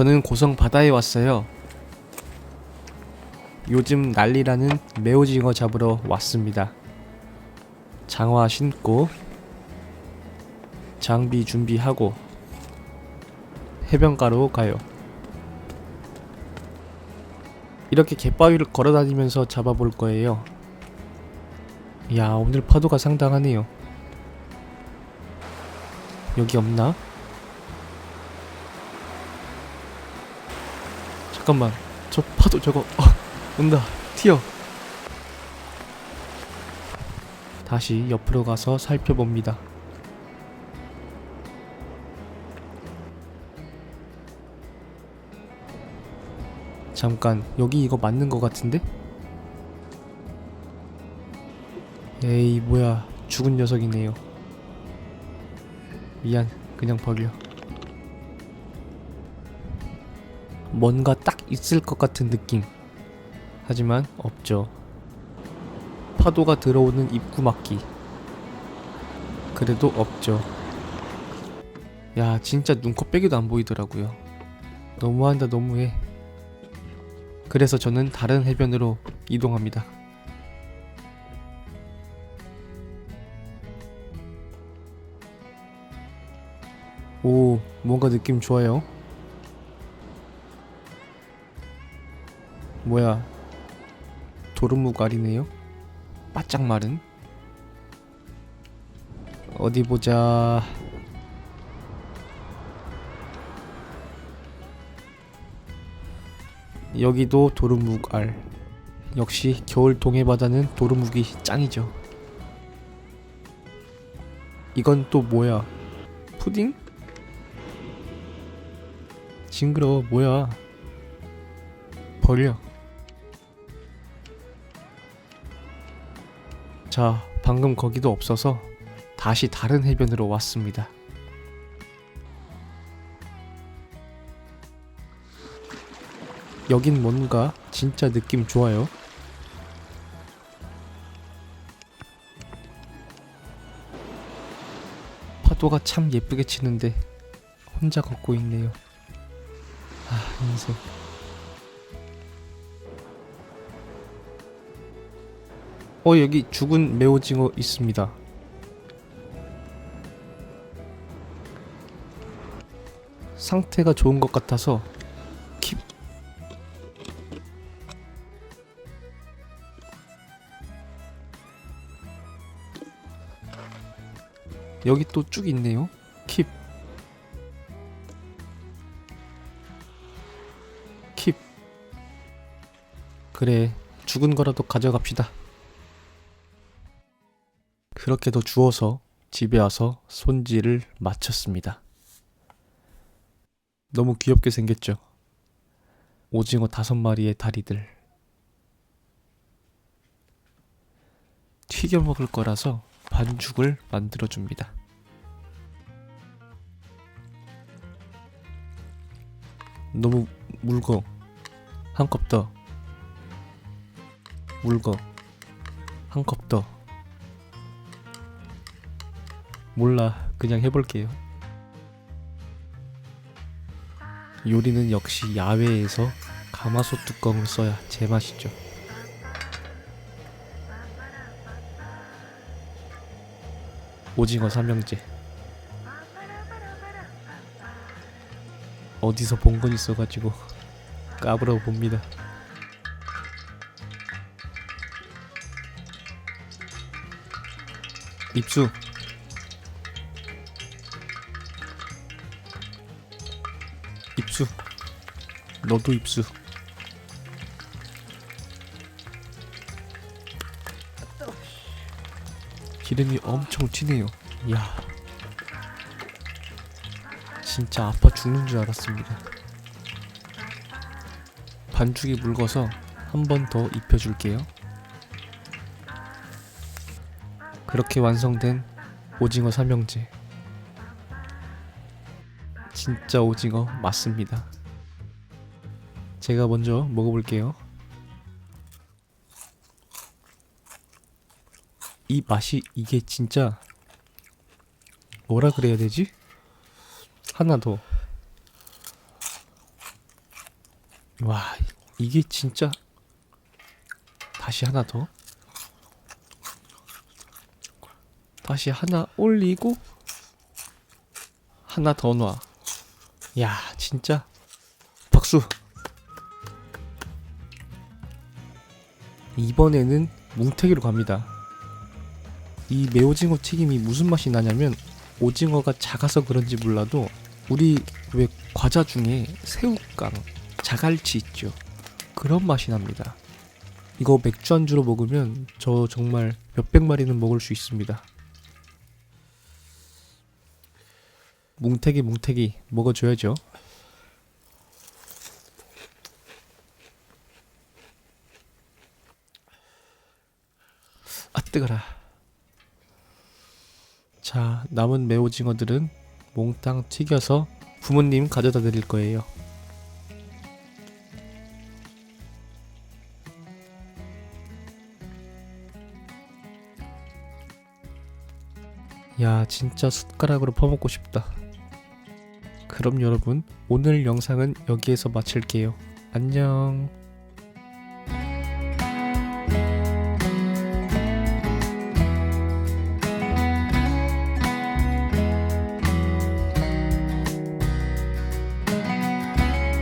저는 고성 바다에 왔어요. 요즘 난리라는 매오징어 잡으러 왔습니다. 장화 신고 장비 준비하고 해변가로 가요. 이렇게 갯바위를 걸어 다니면서 잡아볼 거예요. 야, 오늘 파도가 상당하네요. 여기 없나? 잠깐만, 저 파도 저거 어, 온다. 튀어. 다시 옆으로 가서 살펴봅니다. 잠깐, 여기 이거 맞는 거 같은데? 에이, 뭐야. 죽은 녀석이네요. 미안, 그냥 버려. 뭔가 딱 있을 것 같은 느낌. 하지만 없죠. 파도가 들어오는 입구 막기. 그래도 없죠. 야, 진짜 눈코 빼기도 안 보이더라고요. 너무한다, 너무해. 그래서 저는 다른 해변으로 이동합니다. 오, 뭔가 느낌 좋아요. 뭐야, 도루묵 알이네요? 바짝 마른? 어디 보자. 여기도 도루묵 알. 역시 겨울 동해바다는 도루묵이 짱이죠. 이건 또 뭐야? 푸딩? 징그러워 뭐야? 버려. 자, 방금 거기도 없어서 다시 다른 해변으로 왔습니다. 여긴 뭔가 진짜 느낌 좋아요. 파도가 참 예쁘게 치는데 혼자 걷고 있네요. 아, 인생. 어, 여기 죽은 매오징어 있습니다. 상태가 좋은 것 같아서 킵. 여기 또 쭉 있네요. 킵. 킵. 그래, 죽은 거라도 가져갑시다. 그렇게도 주워서 집에 와서 손질을 마쳤습니다. 너무 귀엽게 생겼죠? 오징어 다섯 마리의 다리들. 튀겨 먹을 거라서 반죽을 만들어 줍니다. 너무 묽어. 한컵 더. 묽어. 한컵 더. 몰라. 그냥 해볼게요. 요리는 역시 야외에서 가마솥 뚜껑을 써야 제맛이죠. 오징어 삼형제. 어디서 본 건 있어가지고 까불어 봅니다. 입수. 너도 입수. 기름이 엄청 튀네요. 이야. 진짜 아파 죽는 줄 알았습니다. 반죽이 묽어서 한 번 더 입혀줄게요. 그렇게 완성된 오징어 삼형제. 진짜 오징어 맞습니다. 제가 먼저 먹어볼게요. 이 맛이 이게 진짜 뭐라 그래야 되지? 하나 더. 와 이게 진짜 다시 하나 더 다시 하나 올리고 하나 더 놔. 야 진짜 박수. 이번에는 뭉태기로 갑니다. 이 매오징어 튀김이 무슨 맛이 나냐면 오징어가 작아서 그런지 몰라도 우리 왜 과자 중에 새우깡, 자갈치 있죠. 그런 맛이 납니다. 이거 맥주 안주로 먹으면 저 정말 몇백 마리는 먹을 수 있습니다. 뭉태기 뭉태기 먹어줘야죠. 뜨거라. 자 남은 매오징어들은 몽땅 튀겨서 부모님 가져다 드릴 거예요. 야 진짜 숟가락으로 퍼먹고 싶다. 그럼 여러분 오늘 영상은 여기에서 마칠게요. 안녕.